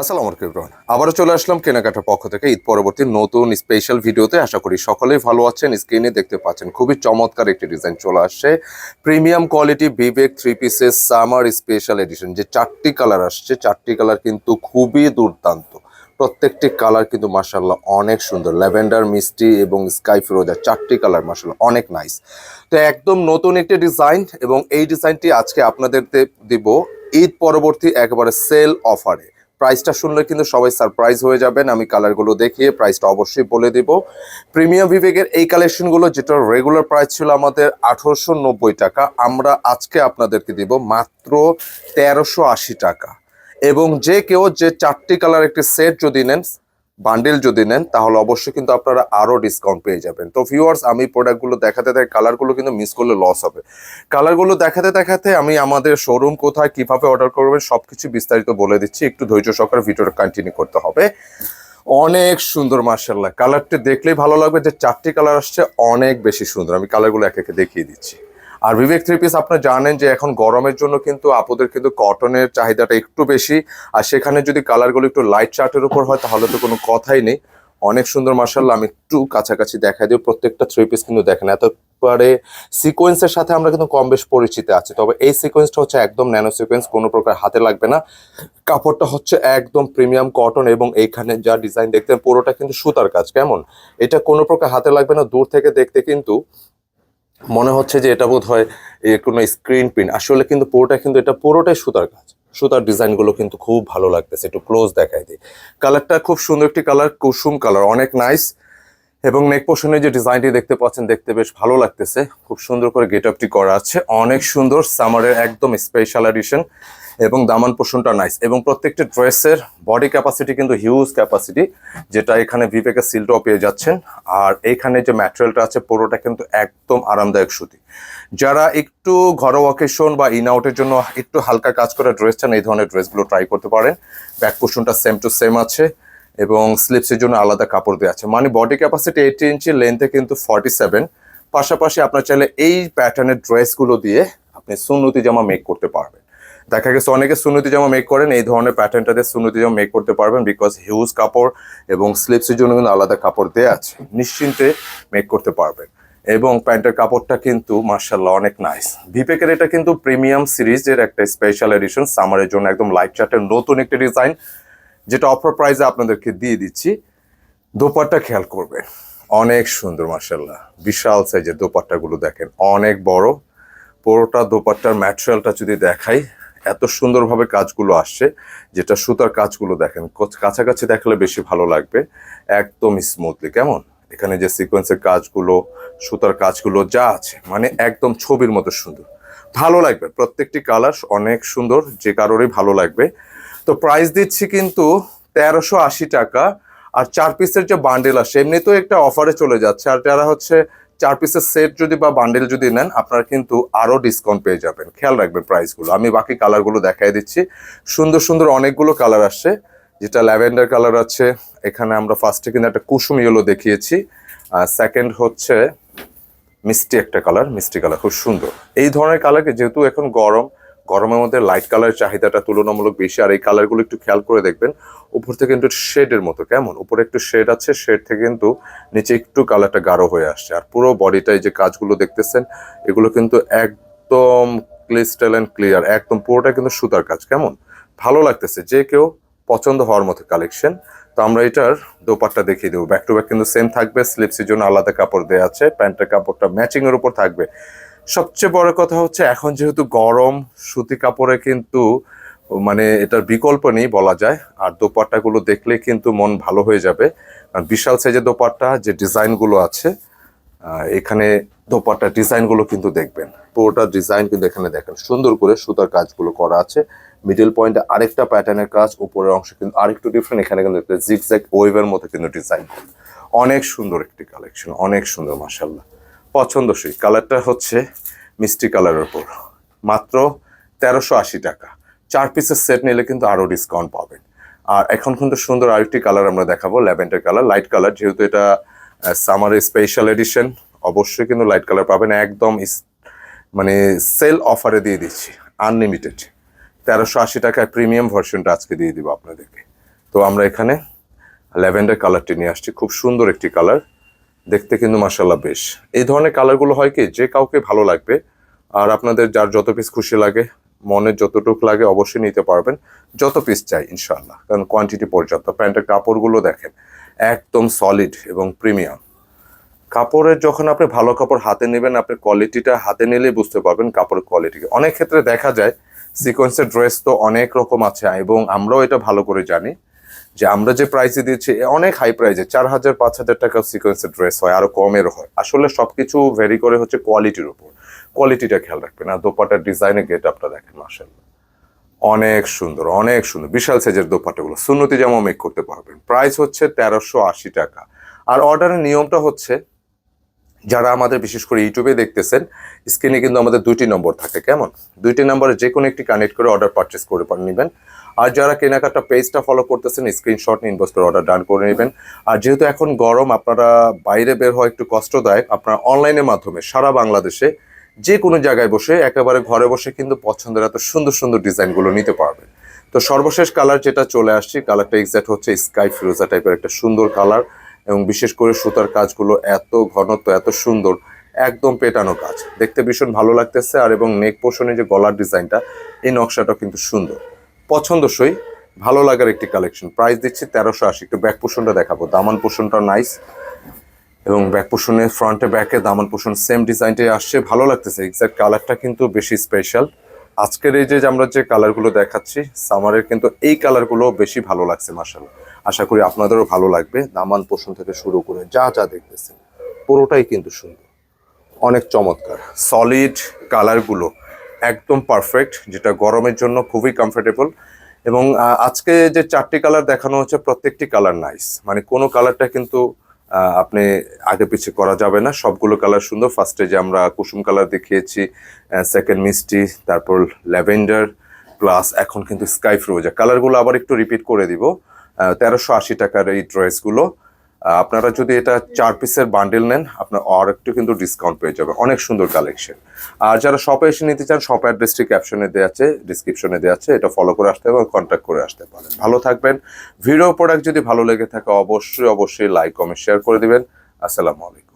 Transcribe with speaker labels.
Speaker 1: আসসালামু আলাইকুম আবারও চলে আসলাম কেনাকাটার পক্ষ থেকে ঈদ পরবর্তী নতুন স্পেশাল ভিডিওতে আশা করি সকলেই ভালো আছেন স্ক্রিনে দেখতে পাচ্ছেন খুবই চমৎকার একটি ডিজাইন চলে আসছে। প্রিমিয়াম কোয়ালিটি বিবেক থ্রি পিসের সামার স্পেশাল এডিশন যে চারটি কালার আসছে, চারটি কালার কিন্তু খুবই দুর্দান্ত। প্রত্যেকটি কালার কিন্তু মার্শাল্লাহ অনেক সুন্দর। ল্যাভেন্ডার, মিষ্টি এবং স্কাই ফিরোজা চারটি কালার মার্শাল্লাহ অনেক নাইস তো একদম নতুন একটি ডিজাইন এবং এই ডিজাইনটি আজকে আপনাদের দিব ঈদ পরবর্তী একেবারে সেল অফারে প্রাইসটা শুনলে কিন্তু সবাই সারপ্রাইজ হয়ে যাবেন। আমি কালারগুলো দেখিয়ে প্রাইসটা অবশ্যই বলে দিব। প্রিমিয়াম বিবেকের এই কালেকশনগুলো যেটা রেগুলার প্রাইস ছিল আমাদের আঠারোশো টাকা, আমরা আজকে আপনাদেরকে দিব মাত্র তেরোশো টাকা। এবং যে কেউ যে চারটি কালার একটি সেট যদি নেন বান্ডেল যদি নেন, তাহলে অবশ্যই কিন্তু আপনারা আরও ডিসকাউন্ট পেয়ে যাবেন। তো ভিউয়ার্স আমি প্রোডাক্টগুলো দেখাতে দেখাতে কালারগুলো কিন্তু মিস করলে লস হবে। কালারগুলো দেখাতে দেখাতে আমি আমাদের শোরুম কোথায়, কীভাবে অর্ডার করবেন, সবকিছু বিস্তারিত বলে দিচ্ছি। একটু ধৈর্য সহকারে ভিডিওটা কন্টিনিউ করতে হবে। অনেক সুন্দর মার্শাল্লাহ কালারটি দেখলেই ভালো লাগবে যে চারটি কালার আসছে, অনেক বেশি সুন্দর। আমি কালারগুলো এক একে দেখিয়ে দিচ্ছি। আর বিবেক থ্রি পিস আপনারা জানেন যে এখন গরমের জন্য কিন্তু আপুদের কিন্তু কটনের চাহিদাটা একটু বেশি। আর সেখানে যদি কালারগুলো একটু লাইট চার্টের উপর হয়, তাহলে তো কোনো কথাই নেই। অনেক সুন্দর মার্শাল্লাহ আমি একটু কাছাকাছি দেখাই দিই প্রত্যেকটা থ্রি পিস কিন্তু দেখেন এতবারে সিকোয়েন্সের সাথে আমরা কিন্তু কম বেশ পরিচিত আছি। তবে এই সিকোয়েন্সটা হচ্ছে একদম ন্যানো সিকোয়েন্স কোনো প্রকার হাতে লাগবে না। কাপড়টা হচ্ছে একদম প্রিমিয়াম কটন এবং এইখানে যা ডিজাইন দেখতেন পুরোটা কিন্তু সুতার কাজ। কেমন? এটা কোনো প্রকার হাতে লাগবে না, দূর থেকে দেখতে কিন্তু মনে হচ্ছে যে এটা বোধ হয় কোনো স্ক্রিন প্রিন্ট আসলে কিন্তু পুরোটা কিন্তু এটা পুরোটাই সুতার কাজ। সুতার ডিজাইনগুলো কিন্তু খুব ভালো লাগতেছে, একটু ক্লোজ দেখাই দিই। কালারটা খুব সুন্দর একটি কালার কুসুম কালার অনেক নাইস এবং নেক পোশনে যে ডিজাইনটি দেখতে পাচ্ছেন, দেখতে বেশ ভালো লাগতেছে। খুব সুন্দর করে গেট আপটি করা আছে। অনেক সুন্দর সামারের একদম স্পেশাল এডিশন এবং দামান পোষণটা নাইস এবং প্রত্যেকটা ড্রেসের বডি ক্যাপাসিটি কিন্তু হিউজ ক্যাপাসিটি যেটা এখানে ভিভেকের সিলটাও পেয়ে যাচ্ছেন। আর এখানে যে ম্যাটেরিয়ালটা আছে, পুরোটা কিন্তু একদম আরামদায়ক সুতি। যারা একটু ঘরোয়া অকেশন বা ইন আউটের জন্য একটু হালকা কাজ করা ড্রেস চান, এই ধরনের ড্রেসগুলো ট্রাই করতে পারেন। ব্যাক পোর্শনটা সেম টু সেম আছে এবং স্লিপসের জন্য আলাদা কাপড় দেওয়া আছে। মানে বডি ক্যাপাসিটি এইটি ইঞ্চি লেন্থে কিন্তু ফর্টি সেভেন পাশাপাশি আপনার চাইলে এই প্যাটার্নের ড্রেসগুলো দিয়ে আপনি সুন্নতি জামা মেক করতে পারবেন। দেখা গেছে অনেকে সুন্নতি জামা মেক করেন, এই ধরনের প্যাটার্নটা দিয়ে সুন্নতি জামা মেক করতে পারবেন বিকজ হিউজ কাপড় এবং স্লিপসের জন্য কিন্তু আলাদা কাপড় দেওয়া আছে। নিশ্চিন্তে মেক করতে পারবেন। এবং প্যান্টের কাপড়টা কিন্তু মার্শাল্লাহ অনেক নাইস ভিপেকের এটা কিন্তু প্রিমিয়াম সিরিজের একটা স্পেশাল এডিশন সামারের জন্য একদম লাইট চার্টের নতুন একটা ডিজাইন যেটা অফার প্রাইসে আপনাদেরকে দিয়ে দিচ্ছি। দোপাট্টা খেয়াল করবেন, অনেক সুন্দর মার্শাল্লাহ বিশাল সাইজের দোপাট্টাগুলো দেখেন, অনেক বড়। পুরোটা দোপাট্টার ম্যাটেরিয়ালটা যদি দেখাই এত সুন্দরভাবে কাজগুলো আসছে, যেটা সুতার কাজগুলো দেখেন কাছাকাছি দেখলে বেশি ভালো লাগবে, একদম স্মুথলি কেমন? এখানে যে সিকোয়েন্সের কাজগুলো, সুতার কাজগুলো যা আছে মানে একদম ছবির মতো সুন্দর। ভালো লাগবে, প্রত্যেকটি কালার অনেক সুন্দর, যে কারোরই ভালো লাগবে। তো প্রাইস দিচ্ছি কিন্তু তেরোশো আশি টাকা, আর চার পিসের যে বান্ডেল আসে, এমনিতেও একটা অফারে চলে যাচ্ছে, আর যারা হচ্ছে চার পিসের সেট যদি বা বান্ডেল যদি নেন, আপনারা কিন্তু আরও ডিসকাউন্ট পেয়ে যাবেন। খেয়াল রাখবেন প্রাইসগুলো আমি বাকি কালারগুলো দেখাই দিচ্ছি। সুন্দর সুন্দর অনেকগুলো কালার আসছে। যেটা ল্যাভেন্ডার কালার আছে। এখানে আমরা ফার্স্টে কিন্তু একটা কুসুম ইয়েলো দেখিয়েছি। সেকেন্ড হচ্ছে মিষ্টি একটা কালার মিষ্টি কালার খুব সুন্দর। এই ধরনের কালারকে যেহেতু এখন গরম গরমের মধ্যে লাইট কালারের চাহিদাটা তুলনামূলক বেশি, আর এই কালারগুলো একটু খেয়াল করে দেখবেন, উপর থেকে কিন্তু শেডের মতো, কেমন? উপরে একটু শেড আছে শেড থেকে কিন্তু নিচে একটু কালারটা গাঢ় হয়ে আসছে। আর পুরো বডিটায় যে কাজগুলো দেখতেছেন, এগুলো কিন্তু একদম ক্লিস্টাল অ্যান্ড ক্লিয়ার একদম পুরোটা কিন্তু সুতার কাজ, কেমন? ভালো লাগতেছে, যে কেউ পছন্দ হওয়ার মতো কালেকশন তো আমরা এটার দোপাট্টা দেখিয়ে দেবো। ব্যাক টু ব্যাক কিন্তু সেম থাকবে স্লিপসের জন্য আলাদা কাপড় দেওয়া আছে, প্যান্টের কাপড়টা ম্যাচিংয়ের উপর থাকবে। সবচেয়ে বড় কথা হচ্ছে এখন যেহেতু গরম, সুতি কাপড়ে কিন্তু মানে এটার বিকল্প নেই বলা যায়। আর দোপাট্টাগুলো দেখলে কিন্তু মন ভালো হয়ে যাবে। আর বিশাল সাইজের দোপাট্টা, যে ডিজাইনগুলো আছে এখানে দোপাট্টা ডিজাইনগুলো কিন্তু দেখবেন। পুরোটা ডিজাইন কিন্তু এখানে দেখেন। সুন্দর করে সুতার কাজগুলো করা আছে। মিডল পয়েন্টে আরেকটা প্যাটার্নের কাজ, উপরের অংশ কিন্তু আরেকটু ডিফারেন্ট এখানে কিন্তু জিগজ্যাগ ওয়েভের মতো কিন্তু ডিজাইন অনেক সুন্দর একটি কালেকশন অনেক সুন্দর মাসাল্লাহ পছন্দসই। কালারটা হচ্ছে মিষ্টি কালারের উপর। মাত্র তেরোশো আশি টাকা। চার পিসের সেট নিলে কিন্তু আরও ডিসকাউন্ট পাবেন। আর এখন কিন্তু সুন্দর আরেকটি কালার আমরা দেখাবো, ল্যাভেন্ডার কালার লাইট কালার। যেহেতু এটা সামারের স্পেশাল এডিশন অবশ্যই কিন্তু লাইট কালার পাবেন। একদম মানে সেল অফারে দিয়ে দিচ্ছি আনলিমিটেড তেরোশো আশি টাকায় প্রিমিয়াম ভার্সনটা আজকে দিয়ে দিব আপনাদেরকে। তো আমরা এখানে ল্যাভেন্ডার কালারটি নিয়ে আসছি। খুব সুন্দর একটি কালার। দেখতে কিন্তু মাসাল্লাহ বেশ। এই ধরনের কালারগুলো হয় কি, যে কাউকে ভালো লাগবে, আর আপনাদের যার যত পিস খুশি লাগে, মনের যতটুকু লাগে অবশ্যই নিতে পারবেন। যত পিস চাই ইনশাল্লাহ কারণ কোয়ান্টিটি পর্যাপ্ত। প্যান্টের কাপড়গুলো দেখেন, একদম সলিড এবং প্রিমিয়াম কাপড়ের যখন আপনি ভালো কাপড় হাতে নেবেন, আপনি কোয়ালিটিটা হাতে নিলেই বুঝতে পারবেন কাপড়ের কোয়ালিটি অনেক ক্ষেত্রে দেখা যায় সিকোয়েন্সের ড্রেস তো অনেক রকম আছে, এবং আমরাও এটা ভালো করে জানি। যে আমরা যে প্রাইসে দিচ্ছি, এ অনেক হাই প্রাইসে চার হাজার, পাঁচ হাজার টাকা সিকোয়েন্সের ড্রেস হয়, আরও কমের হয়। আসলে সবকিছু ভেরি করে হচ্ছে কোয়ালিটির উপর। কোয়ালিটিটা খেয়াল রাখবেন। আর দোপাটার ডিজাইনের গেট আপটা দেখেন মাসাল্লাহ অনেক সুন্দর অনেক সুন্দর। বিশাল সাইজের দোপাটাগুলো সুন্নতি জামা মেক করতে পারবেন। প্রাইস হচ্ছে তেরোশো আশি টাকা। আর অর্ডারের নিয়মটা হচ্ছে, যারা আমাদের বিশেষ করে ইউটিউবে দেখতেছেন স্ক্রিনে কিন্তু আমাদের দুইটি নম্বর থাকে, কেমন? দুইটি নম্বরে যে কোনো একটি কানেক্ট করে অর্ডার পারচেস করে নেবেন। আর যারা কেনাকাটা পেজটা ফলো করতেছেন স্ক্রিনশট নিয়ে করে অর্ডার ডান করে নেবেন। আর যেহেতু এখন গরম, আপনারা বাইরে বের হওয়া একটু কষ্টদায়ক, আপনারা অনলাইনের মাধ্যমে সারা বাংলাদেশে যে কোনো জায়গায় বসে একেবারে ঘরে বসে কিন্তু পছন্দের এত সুন্দর সুন্দর ডিজাইনগুলো নিতে পারবেন। তো সর্বশেষ কালার যেটা চলে আসছে কালারটা এক্সাক্ট হচ্ছে স্কাই ফিরোজা টাইপের একটা সুন্দর কালার এবং বিশেষ করে সুতার কাজগুলো এত ঘনত্ব, এত সুন্দর, একদম পেটানো কাজ। দেখতে ভীষণ ভালো লাগতেছে আর এবং নেক পোর্শনে যে গলার ডিজাইনটা এই নকশাটা কিন্তু সুন্দর। পছন্দসই, ভালো লাগার একটি কালেকশন প্রাইস দিচ্ছি তেরোশো আশি। একটু ব্যাক পোর্শনটা দেখাবো। দামান পোর্শনটা নাইস এবং ব্যাক পোর্শনে ফ্রন্টে ব্যাকে দামান পোর্শন সেম ডিজাইনটাই আসছে। ভালো লাগতেছে। এক্সাক্ট কালারটা কিন্তু বেশি স্পেশাল আজকের এই যে আমরা যে কালারগুলো দেখাচ্ছি সামারের কিন্তু এই কালারগুলো বেশি ভালো লাগছে মার্শাল আশা করি আপনাদেরও ভালো লাগবে। দামান পোষণ থেকে শুরু করে যা যা দেখতেছেন, পুরোটাই কিন্তু সুন্দর। অনেক চমৎকার। সলিড কালারগুলো একদম পারফেক্ট যেটা গরমের জন্য খুবই কমফোর্টেবল এবং আজকে যে চারটি কালার দেখানো হচ্ছে, প্রত্যেকটি কালার নাইস মানে কোনো কালারটা কিন্তু আপনি আগে পিছিয়ে করা যাবে না। সবগুলো কালার সুন্দর। ফার্স্টে যে আমরা কুসুম কালার দেখিয়েছি সেকেন্ড মিষ্টি, তারপর ল্যাভেন্ডার প্লাস এখন কিন্তু স্কাই ফ্রোজা কালারগুলো আবার একটু রিপিট করে দিব। তেরোশো আশি টাকার এই ড্রেসগুলো আপনারা যদি এটা চার পিসের বান্ডেল নেন, আপনার আর একটু কিন্তু ডিসকাউন্ট পেয়ে যাবে অনেক সুন্দর কালেকশন আর যারা শপে এসে নিতে চান শপ অ্যাড্রেসটি ক্যাপশনে দেওয়া আছে ডিসক্রিপশনে দেওয়া আছে, এটা ফলো করে আসতে এবং কন্ট্যাক্ট করে আসতে পারেন। ভালো থাকবেন। ভিডিও প্রোডাক্ট যদি ভালো লেগে থাকে, অবশ্যই অবশ্যই লাইক কমেন্ট শেয়ার করে দিবেন। আসসালামু আলাইকুম।